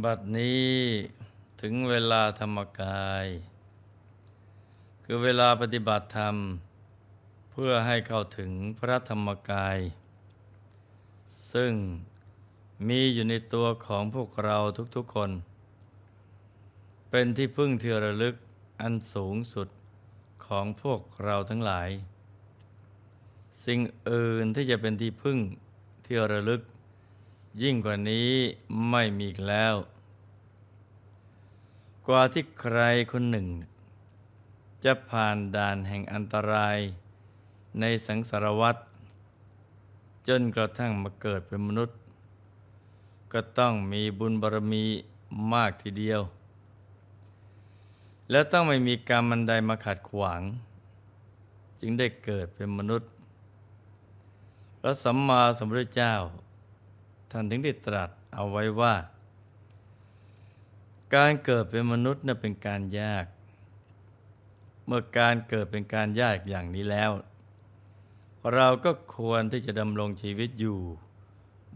บัดนี้ถึงเวลาธรรมกาย คือเวลาปฏิบัติธรรม เพื่อให้เข้าถึงพระธรรมกาย ซึ่งมีอยู่ในตัวของพวกเราทุกๆคน เป็นที่พึ่งเที่ระลึกอันสูงสุดของพวกเราทั้งหลาย สิ่งอื่นที่จะเป็นที่พึ่งเที่ระลึก ยิ่งกว่านี้ไม่มีอีกแล้ว กว่าที่ใครคนหนึ่ง จะผ่านด่านแห่งอันตรายในสังสารวัฏจนกระทั่งมาเกิดเป็นมนุษย์ ก็ต้องมีบุญบารมีมากทีเดียว และต้องไม่มีกรรมมันใดมาขัดขวาง จึงได้เกิดเป็นมนุษย์พระสัมมาสัมพุทธเจ้า ท่านถึงได้ตรัสเอาไว้ว่า การเกิดเป็นมนุษย์น่ะเป็นการยาก เมื่อการเกิดเป็นการยากอย่างนี้แล้ว เราก็ควรที่จะดำรงชีวิตอยู่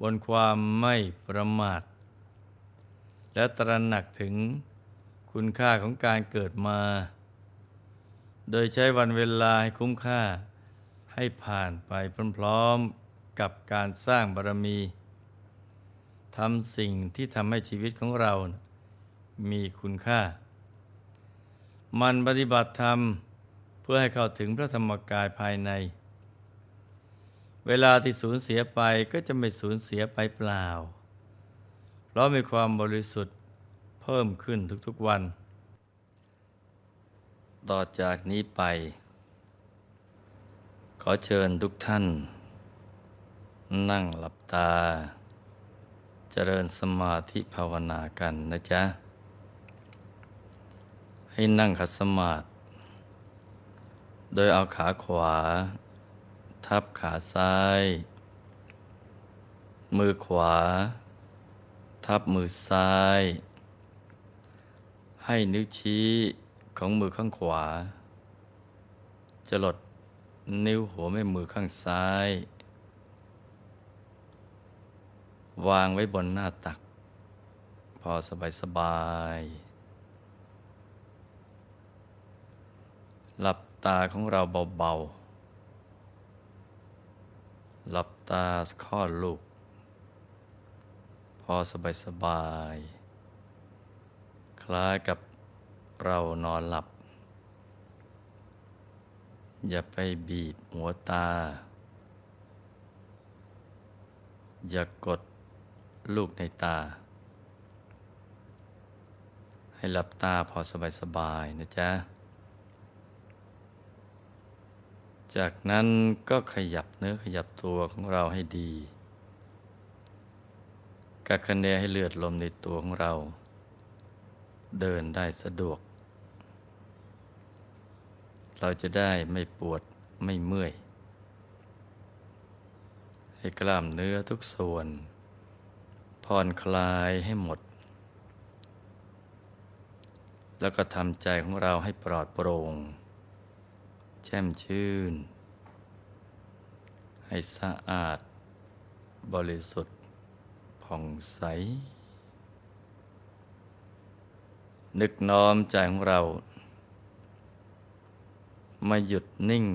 บนความไม่ประมาท และตระหนักถึงคุณค่าของการเกิดมา โดยใช้วันเวลาให้คุ้มค่าให้ผ่านไปพร้อมๆกับการสร้างบารมี ทำสิ่งที่ทำให้ชีวิตของเรานะมีคุณค่า มันปฏิบัติธรรมเพื่อให้เข้าถึงพระธรรมกายภายใน เวลาที่สูญเสียไปก็จะไม่สูญเสียไปเปล่า เพราะมีความบริสุทธิ์เพิ่มขึ้นทุกๆวัน ต่อจากนี้ไป ขอเชิญทุกท่าน นั่งหลับตา จริญสมาธิภาวนากันนะจ๊ะ ให้นั่งขัดสมาธิโดยเอาขาขวา ทับขาซ้าย มือขวา ทับมือซ้าย ให้นิ้วชี้ของมือข้างขวา จะหลดนิ้วหัวแม่มือข้างซ้าย วางไว้บนหน้าตัก พอสบายสบาย หลับตาของเราเบาๆ หลับตาคลอดลูก พอสบายสบาย คล้ายกับเรานอนหลับ อย่าไปบีบหัวตา อย่ากด ลูกในตา ให้หลับตาพอสบายๆนะจ๊ะ จากนั้นก็ขยับเนื้อขยับตัวของเราให้ดีกักคะเนให้เลือดลมในตัวของเรา เดินได้สะดวก เราจะได้ไม่ปวดไม่เมื่อย ให้กล้ามเนื้อทุกส่วน ผ่อนคลายให้หมด แล้วก็ทำใจของเราให้ปลอดโปร่ง แช่มชื่น ให้สะอาด บริสุทธิ์ผ่องใส นึกน้อมใจของเรา มาหยุดนิ่ง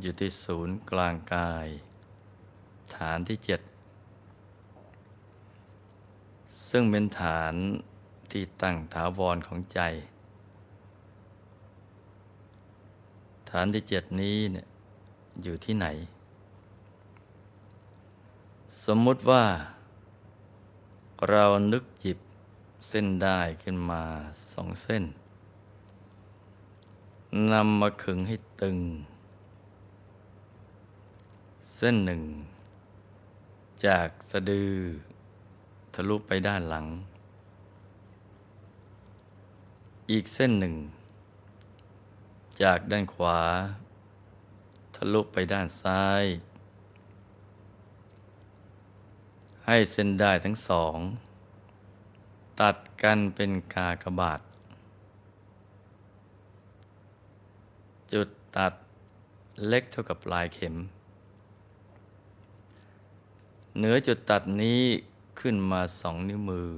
อยู่ที่ศูนย์กลางกาย ฐานที่เจ็ด ซึ่งเป็นฐานที่ตั้งถาวรของใจ ฐานที่เจ็ดนี้เนี่ยอยู่ที่ไหน สมมุติว่า เรานึกหยิบเส้นได้ขึ้นมาสองเส้นนำมาขึงให้ตึง เส้นหนึ่ง จากสะดือ ทะลุไปด้านหลัง อีกเส้นหนึ่ง จากด้านขวา ทะลุไปด้านซ้าย ให้เส้นได้ทั้งสอง ตัดกันเป็นกากบาท จุดตัดเล็กเท่ากับปลายเข็ม เหนือจุดตัดนี้ ขึ้นมาสองนิ้วมือ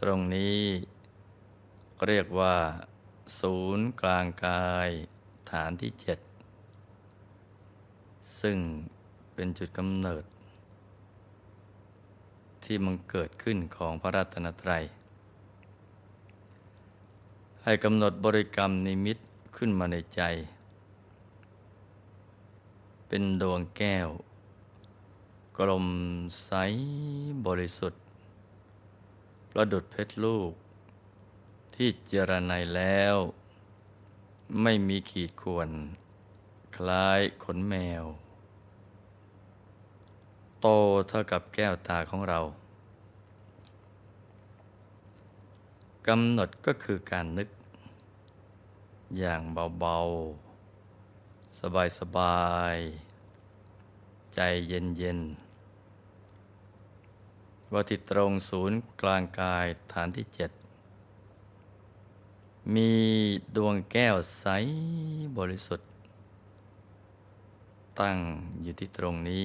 ตรงนี้เรียกว่า ศูนย์กลางกายฐานที่เจ็ดซึ่งเป็นจุดกำเนิด ที่มันเกิดขึ้นของพระรัตนตรัย ให้กำหนดบริกรรมนิมิตขึ้นมาในใจ เป็นดวงแก้ว กลมใสบริสุทธิ์ ประดุดเพชรลูก ที่เจรไนแล้ว ไม่มีขีดข่วน คล้ายขนแมว โตเท่ากับแก้วตาของเรากำหนดก็คือการนึก อย่างเบา ๆ สบาย ๆ ใจเย็น ๆ ว่าที่ตรงศูนย์กลางกายฐานที่เจ็ดมีดวงแก้วใสบริสุทธิ์ ตั้งอยู่ที่ตรงนี้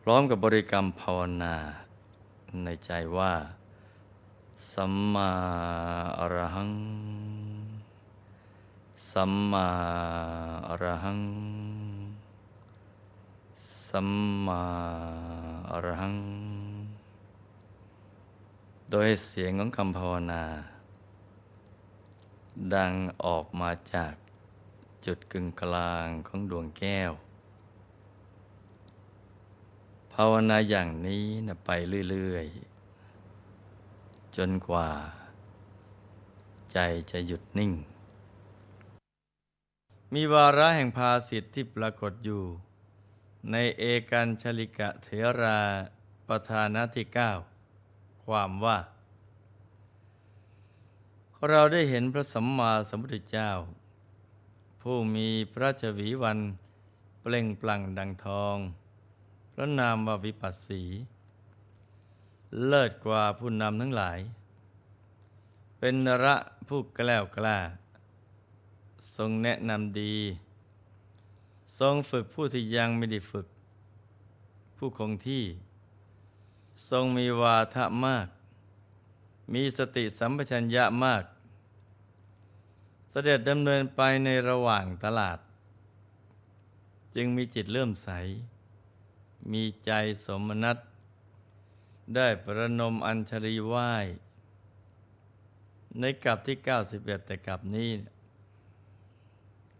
พร้อมกับบริกรรมภาวนาในใจว่า สัมมาอรหัง สัมมาอรหัง สัมมาอรหัง โดยเสียงของคำภาวนา ดังออกมาจากจุดกึ่งกลางของดวงแก้ว ภาวนาอย่างนี้นะไปเรื่อย ๆ จนกว่า ใจจะหยุดนิ่ง มีวาระแห่งภาสิทธิ์ที่ปรากฏอยู่ ในเอกันชลิกะเถราประธานาที่เก้าความว่า เราได้เห็นพระสัมมาสัมพุทธเจ้า ผู้มีพระชวีวันเปล่งปลั่งดังทอง พระนามว่าวิปัสสี เลิศกว่าผู้นำทั้งหลาย เป็นนระผู้แกล้วกล้า ทรงแนะนำดี ทรงฝึกผู้ที่ยังไม่ได้ฝึก ผู้คงที่ ทรงมีวาทะมาก มีสติสัมปชัญญะมาก เสด็จดำเนินไปในระหว่างตลาด จึงมีจิตเลื่อมใส มีใจสมนัตได้ประนมอัญชลีไหว้ในกลับที่ 91 แต่กลับนี้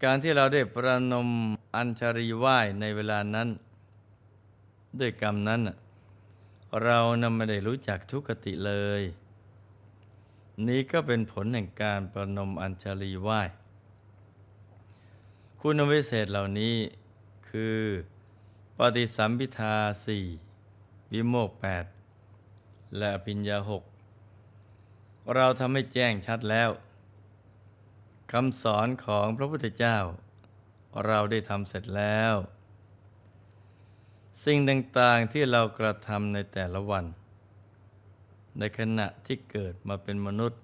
การที่เราได้ประนมอัญชลีไหว้ในเวลานั้น ด้วยกรรมนั้น เรานำไม่ได้รู้จักทุกขติเลย นี้ก็เป็นผลแห่งการประนมอัญชลีไหว้ คุณวิเศษเหล่านี้คือ ปฏิสัมพิทาสี่วิโมกแปดและอภิญญาหกเราทำให้แจ้งชัดแล้ว คำสอนของพระพุทธเจ้า เราได้ทำเสร็จแล้ว สิ่งต่างๆที่เรากระทำในแต่ละวัน ในขณะที่เกิดมาเป็นมนุษย์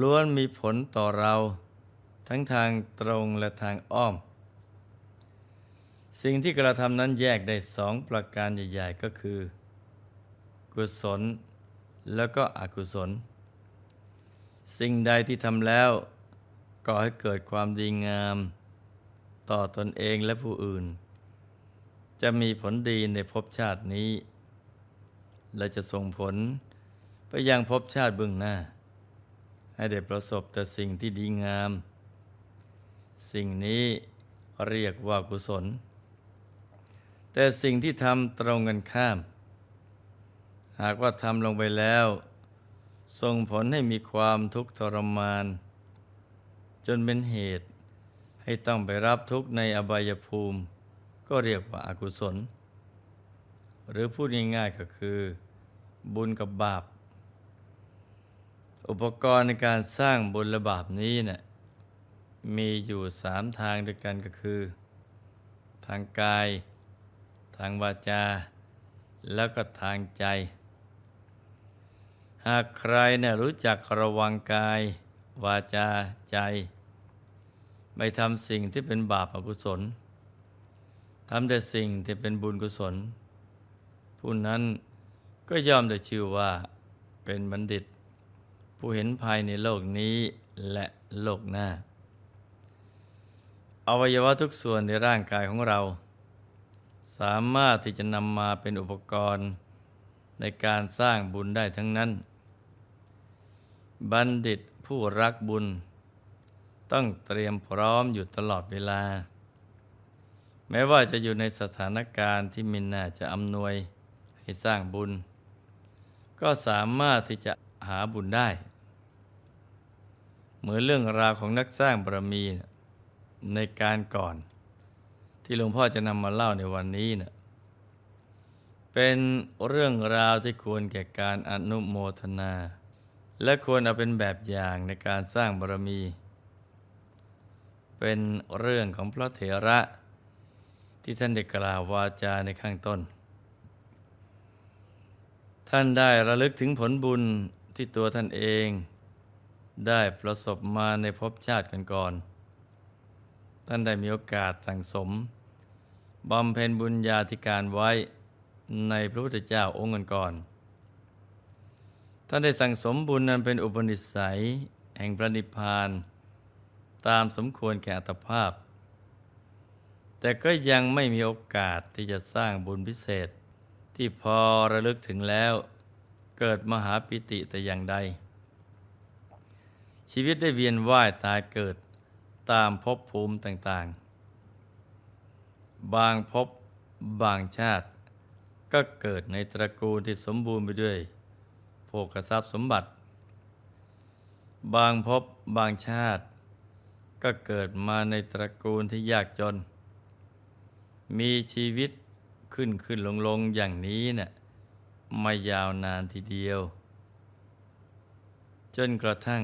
ล้วนมีผลต่อเราทั้งทางตรงและทางอ้อม สิ่งที่กระทำนั้นแยกได้สองประการใหญ่ ๆ ก็คือ กุศลแล้วก็อกุศล สิ่งใดที่ทำแล้วก่อให้เกิดความดีงาม ต่อตนเองและผู้อื่น จะมีผลดีในภพชาตินี้ และจะส่งผลไปยังภพชาติเบื้องหน้า ให้ได้ประสบแต่สิ่งที่ดีงาม สิ่งนี้เรียกว่ากุศล แต่สิ่งที่ทำตรงกันข้าม หากว่าทำลงไปแล้ว ส่งผลให้มีความทุกข์ทรมาน จนเป็นเหตุให้ต้องไปรับทุกข์ในอบายภูมิ ก็เรียกว่าอากุศล หรือพูดง่ายๆก็คือ บุญกับบาป อุปกรณ์ในการสร้างบุญและบาปนี้เนะี่ยมีอยู่สามทางด้วยกันก็คือ ทางกาย ทางวาจา แล้วก็ทางใจ หากใครเนี่ยรู้จักระวังกาย วาจาใจ ไม่ทำสิ่งที่เป็นบาปอกุศลทำแต่สิ่งที่เป็นบุญกุศล ผู้นั้นก็ย่อมได้ชื่อว่าเป็นบัณฑิต ผู้เห็นภายในโลกนี้และโลกหน้า อวัยวะทุกส่วนในร่างกายของเรา สามารถที่จะนำมาเป็นอุปกรณ์ในการสร้างบุญได้ทั้งนั้น บัณฑิตผู้รักบุญ ต้องเตรียมพร้อมอยู่ตลอดเวลา แม้ว่าจะอยู่ในสถานการณ์ที่มิน่าจะอำนวยให้สร้างบุญ ก็สามารถที่จะหาบุญได้ เหมือนเรื่องราวของนักสร้างบารมีในการก่อน ที่หลวงพ่อจะนำมาเล่าในวันนี้นะเป็นเรื่องราวที่ควรแก่การอนุโมทนา และควรเอาเป็นแบบอย่างในการสร้างบารมี เป็นเรื่องของพระเถระ ที่ท่านได้กล่าววาจาในข้างต้น ท่านได้ระลึกถึงผลบุญที่ตัวท่านเอง ได้ประสบมาในภพชาติก่อนๆท่านได้มีโอกาสสั่งสมบำเพ็ญบุญญาธิการไว้ในพระพุทธเจ้าองค์ก่อนๆ ท่านได้สั่งสมบุญนั้นเป็นอุปนิสัย แห่งพระนิพพาน ตามสมควรแก่อัตภาพ แต่ก็ยังไม่มีโอกาสที่จะสร้างบุญพิเศษ ที่พอระลึกถึงแล้วเกิดมหาปิติแต่อย่างใด ชีวิตได้เวียนว่ายตายเกิดตามภพภูมิต่างๆ บางภพบางชาติ ก็เกิดในตระกูลที่สมบูรณ์ไปด้วย โภคทรัพย์สมบัติ บางภพบางชาติ ก็เกิดมาในตระกูลที่ยากจน มีชีวิตขึ้นขึ้นลงลงอย่างนี้เนะ่ยมายาวนานทีเดียว จนกระทั่ง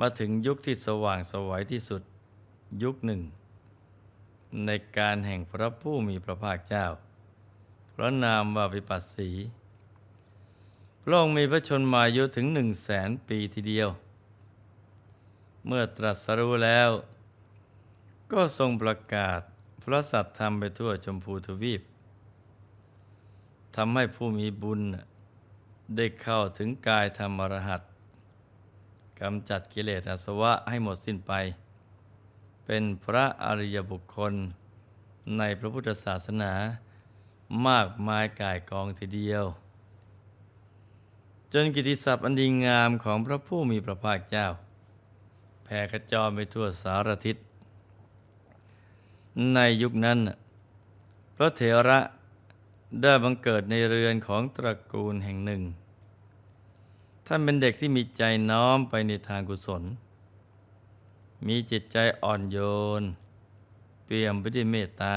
มาถึงยุคที่สว่างสวัยที่สุดยุคหนึ่ง ในการแห่งพระผู้มีพระภาคเจ้า พระนามว่าวิปัสสี พระองค์มีพระชนมายุถึงหนึ่งแสนปีทีเดียว เมื่อตรัสรู้แล้ว ก็ทรงประกาศพระสัตธรรมไปทั่วชมพูทวีปทำให้ผู้มีบุญได้เข้าถึงกายธรรมรหัสกำจัดกิเลสอาสวะให้หมดสิ้นไป เป็นพระอริยบุคคลในพระพุทธศาสนามากมายกายกองทีเดียว จนกิติศัพท์อันดีงามของพระผู้มีพระภาคเจ้า แผ่ขจรไปทั่วสารทิศ ในยุคนั้น พระเถระได้บังเกิดในเรือนของตระกูลแห่งหนึ่ง ท่านเป็นเด็กที่มีใจน้อมไปในทางกุศล มีจิตใจอ่อนโยน เปี่ยมไปด้วยเมตตา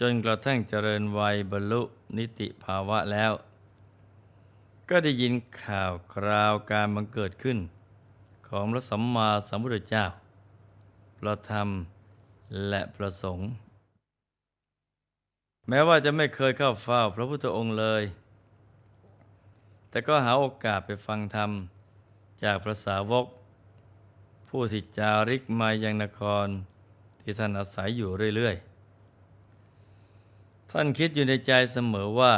จนกระทั่งเจริญวัยบรรลุนิติภาวะแล้ว ก็ได้ยินข่าวคราวการบังเกิดขึ้น ของพระสัมมาสัมพุทธเจ้า พระธรรมและพระสงฆ์แม้ว่าจะไม่เคยเข้าเฝ้าพระพุทธองค์เลย แต่ก็หาโอกาสไปฟังธรรม จากพระสาวก ผู้ที่จาริกมายังนคร ที่ท่านอาศัยอยู่เรื่อย ๆ ท่านคิดอยู่ในใจเสมอว่า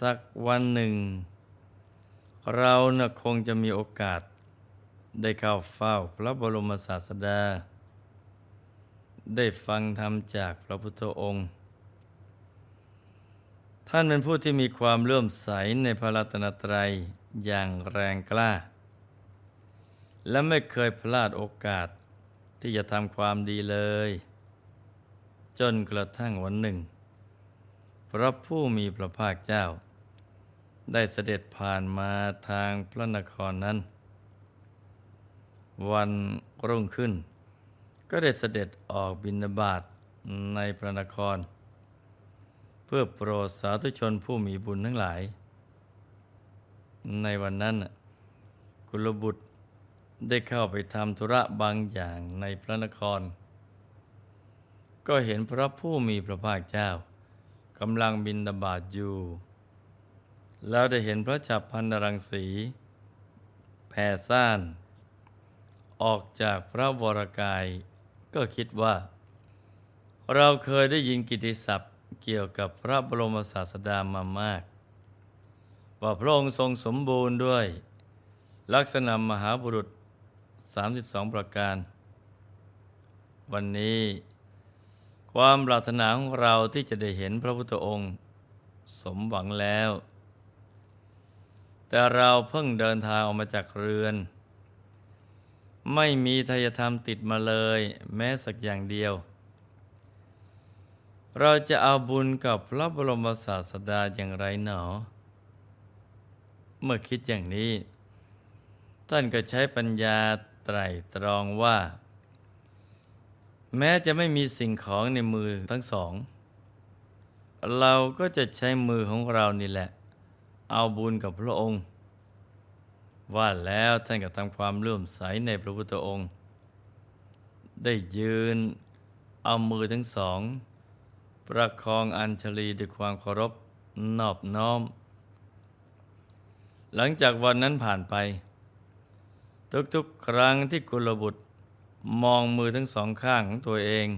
สักวันหนึ่ง เรานะคงจะมีโอกาสได้เข้าเฝ้าพระบรมศาสดา ได้ฟังธรรมจากพระพุทธองค์ ท่านเป็นผู้ที่มีความเลื่อมใสในพระรัตนตรัยอย่างแรงกล้า และไม่เคยพลาดโอกาสที่จะทำความดีเลย จนกระทั่งวันหนึ่ง พระผู้มีพระภาคเจ้า ได้เสด็จผ่านมาทางพระนครนั้น วันรุ่งขึ้น ก็ได้เสด็จออกบินาบาตในพระนคร เพื่อโปรดสาธุชนผู้มีบุญทั้งหลาย ในวันนั้นกุลบุตรได้เข้าไปทำธุระบางอย่างในพระนคร ก็เห็นพระผู้มีพระภาคเจ้า กำลังบินดาบาดอยู่ แล้วได้เห็นพระจับพันนรังสีแผ่ซ่าน ออกจากพระวรกาย ก็คิดว่า เราเคยได้ยินกิติศัพท์เกี่ยวกับพระบรมศาสดามามาก ว่าพระองค์ทรงสมบูรณ์ด้วย ลักษณะมหาบุรุษ 32 ประการ วันนี้ ความปรารถนาของเราที่จะได้เห็นพระพุทธองค์ สมหวังแล้ว แต่เราเพิ่งเดินทางออกมาจากเรือน ไม่มีทายธรรมติดมาเลย แม้สักอย่างเดียว เราจะเอาบุญกับพระบรมศาสดาอย่างไรหนอ เมื่อคิดอย่างนี้ ท่านก็ใช้ปัญญาไตรตรองว่า แม้จะไม่มีสิ่งของในมือทั้งสอง เราก็จะใช้มือของเรานี่แหละ เอาบุญกับพระองค์ ว่าแล้วท่านก็ทำความเลื่อมใสในพระพุทธองค์ ได้ยืนเอามือทั้งสอง ประคองอัญชลีด้วยความเคารพนอบน้อม หลังจากวันนั้นผ่านไป ทุกๆ ครั้งที่กุลบุตร มองมือทั้งสองข้างของตัวเอง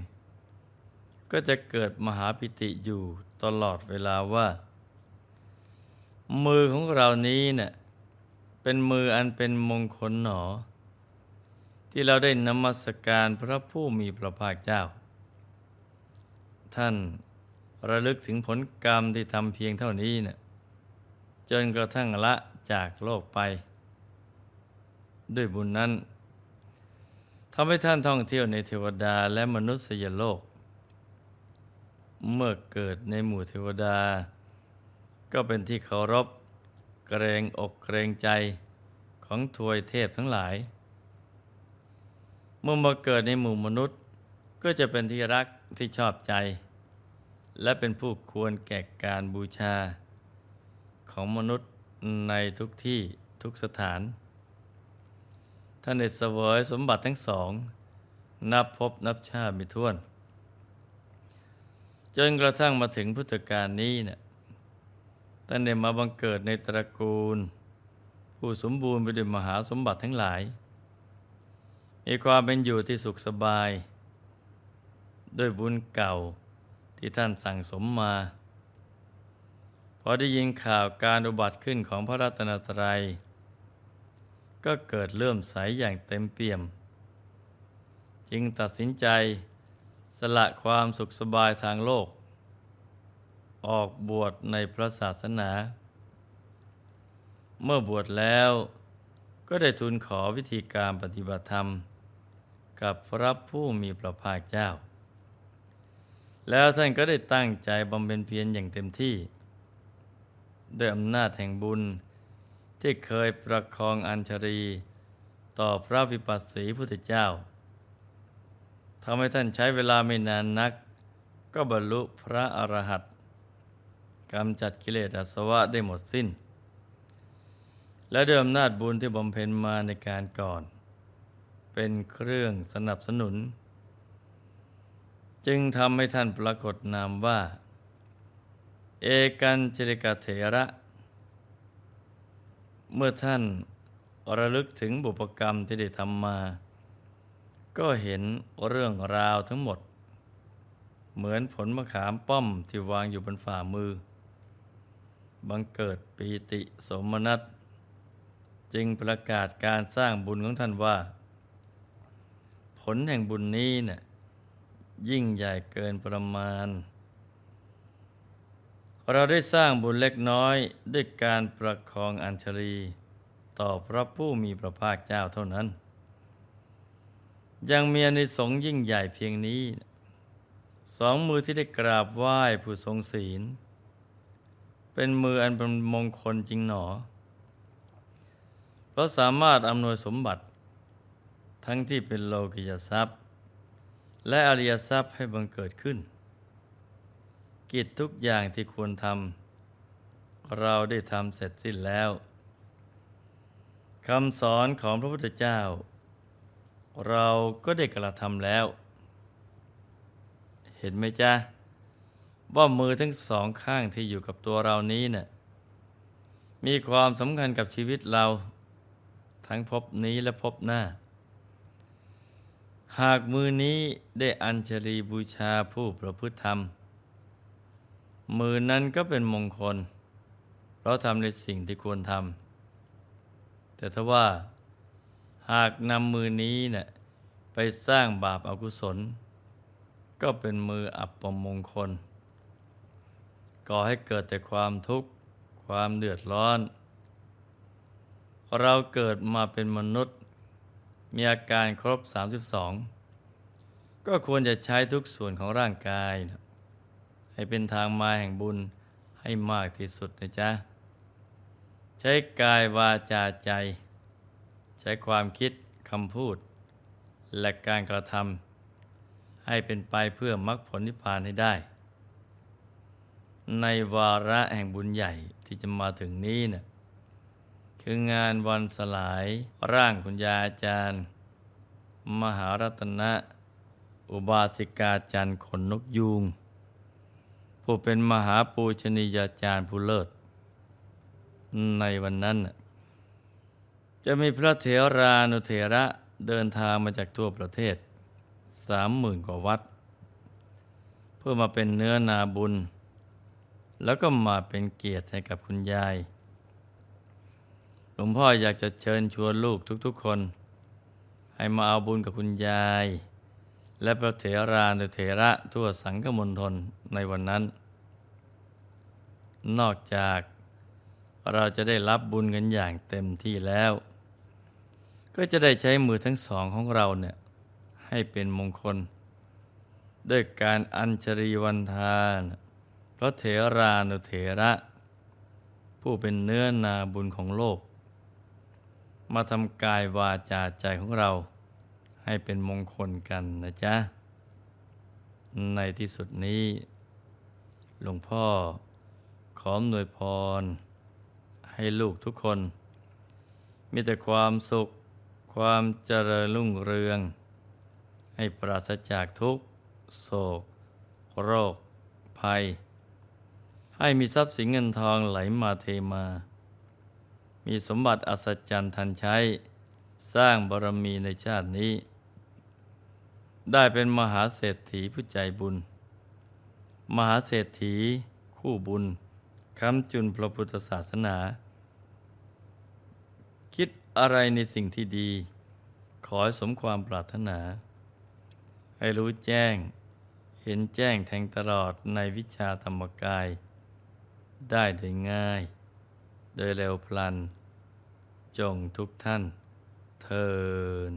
ก็จะเกิดมหาปิติอยู่ตลอดเวลาว่า มือของเรานี้เนะ่ยเป็นมืออันเป็นมงคลหนอ ที่เราได้นมัสการพระผู้มีพระภาคเจ้า ท่านระลึกถึงผลกรรมที่ทำเพียงเท่านี้เนะ่ยจนกระทั่งละจากโลกไป ด้วยบุญนั้น ทำให้ท่านท่องเที่ยวในเทวดาและมนุษยโลก เมื่อเกิดในหมู่เทวดา ก็เป็นที่เคารพ เกรงอกเกรงใจของทวยเทพทั้งหลาย เมื่อมาเกิดในหมู่มนุษย์ ก็จะเป็นที่รักที่ชอบใจ และเป็นผู้ควรแก่การบูชา ของมนุษย์ในทุกที่ทุกสถาน ท่านได้เสวยสมบัติทั้งสอง นับพบนับชาติไม่ถ้วน จนกระทั่งมาถึงพุทธกาลนี้เนี่ยท่านได้มาบังเกิดในตระกูล ผู้สมบูรณ์ไปด้วยมหาสมบัติทั้งหลาย มีความเป็นอยู่ที่สุขสบาย ด้วยบุญเก่าที่ท่านสั่งสมมา พอได้ยินข่าวการอุบัติขึ้นของพระรัตนตรัย ก็เกิดเลื่อมใสอย่างเต็มเปี่ยม จึงตัดสินใจสละความสุขสบายทางโลก ออกบวชในพระศาสนา เมื่อบวชแล้วก็ได้ทูลขอวิธีการปฏิบัติธรรม กับพระผู้มีพระภาคเจ้า แล้วท่านก็ได้ตั้งใจบำเพ็ญเพียรอย่างเต็มที่ด้วยอำนาจแห่งบุญ ที่เคยประคองอัญชรีต่อพระวิปัสสีพุทธเจ้าทำให้ท่านใช้เวลาไม่นานนัก ก็บรรลุพระอรหันต์กำจัดกิเลสอาสวะได้หมดสิ้น และด้วยอำนาจบุญที่บำเพ็ญมาในการก่อน เป็นเครื่องสนับสนุน จึงทำให้ท่านปรากฏนามว่า เอกันจริกเถระ เมื่อท่านระลึกถึงบุพกรรมที่ได้ทำมา ก็เห็นเรื่องราวทั้งหมด เหมือนผลมะขามป้อมที่วางอยู่บนฝ่ามือ บังเกิดปีติสมนัตจึงประกาศการสร้างบุญของท่านว่า ผลแห่งบุญนี้เนะ่ยยิ่งใหญ่เกินประมาณ เราได้สร้างบุญเล็กน้อยด้วยการประคองอัญชลี ต่อพระผู้มีพระภาคเจ้าเท่านั้น ยังมีอนิสงส์ยิ่งใหญ่เพียงนี้ สองมือที่ได้กราบไหว้ผู้ทรงศีล เป็นมืออันเป็นมงคลจริงหนอ เพราะสามารถอำนวยสมบัติ ทั้งที่เป็นโลกิยทรัพย์ และอริยทรัพย์ให้บังเกิดขึ้น กิจทุกอย่างที่ควรทำเราได้ทำเสร็จสิ้นแล้วคำสอนของพระพุทธเจ้า เราก็ได้กระทำแล้ว เห็นไหมจ๊ะ ว่ามือทั้งสองข้างที่อยู่กับตัวเรานี้เนะ่ยมีความสำคัญกับชีวิตเราทั้งภพนี้และภพหน้า หากมือนี้ได้อัญชลีบูชาผู้ประพฤติธรรม มือนั้นก็เป็นมงคลเราทำในสิ่งที่ควรทำแต่ถ้าว่าหากนำมือนี้เนะ่ยไปสร้างบาปอากุศล ก็เป็นมืออับปมงคล ก่อให้เกิดแต่ความทุกข์ความเดือดร้อน เราเกิดมาเป็นมนุษย์ มีอาการครบ 32 ก็ควรจะใช้ทุกส่วนของร่างกายนะ ให้เป็นทางมาแห่งบุญให้มากที่สุดนะจ๊ะ ใช้กายวาจาใจ ใช้ความคิดคำพูด และการกระทำให้เป็นไปเพื่อมรรคผลนิพพานให้ได้ ในวาระแห่งบุญใหญ่ที่จะมาถึงนี้นะ่ะคืองานวันสลายร่างคุณยาอาจารย์ มหารัตนะ อุบาสิกาจันทร์ขนนกยูง ผู้เป็นมหาปูชนียาจารย์ผู้เลิศ ในวันนั้น จะมีพระเถรานุเถระเดินทางมาจากทั่วประเทศสามหมื่นกว่าวัด เพื่อมาเป็นเนื้อนาบุญ แล้วก็มาเป็นเกียรติให้กับคุณยาย หลวงพ่ออยากจะเชิญชวนลูกทุกๆคน ให้มาเอาบุญกับคุณยาย และพระเถรานุเถระทั่วสังฆมณฑลในวันนั้น นอกจากเราจะได้รับบุญกันอย่างเต็มที่แล้ว ก็จะได้ใช้มือทั้งสองของเราเนี่ยให้เป็นมงคล ด้วยการอัญชรีวันทานพระเถรานุเถระ ผู้เป็นเนื้อนาบุญของโลก มาทำกายวาจาใจของเรา ให้เป็นมงคลกันนะจ๊ะ ในที่สุดนี้ หลวงพ่อขออำนวยพร ให้ลูกทุกคน มีแต่ความสุข ความเจริญรุ่งเรือง ให้ปราศจากทุกโศก โรค ภัย ให้มีทรัพย์สินเงินทองไหลมาเทมา มีสมบัติอัศจรรย์ทันใช้ สร้างบารมีในชาตินี้ ได้เป็นมหาเศรษฐีผู้ใจบุญ มหาเศรษฐีคู่บุญคำจุนพระพุทธศาสนา คิดอะไรในสิ่งที่ดี ขอให้สมความปรารถนา ให้รู้แจ้งเห็นแจ้งแทงตลอดในวิชาธรรมกาย ได้โดยง่าย โดยเร็วพลัน จงทุกท่าน เทิน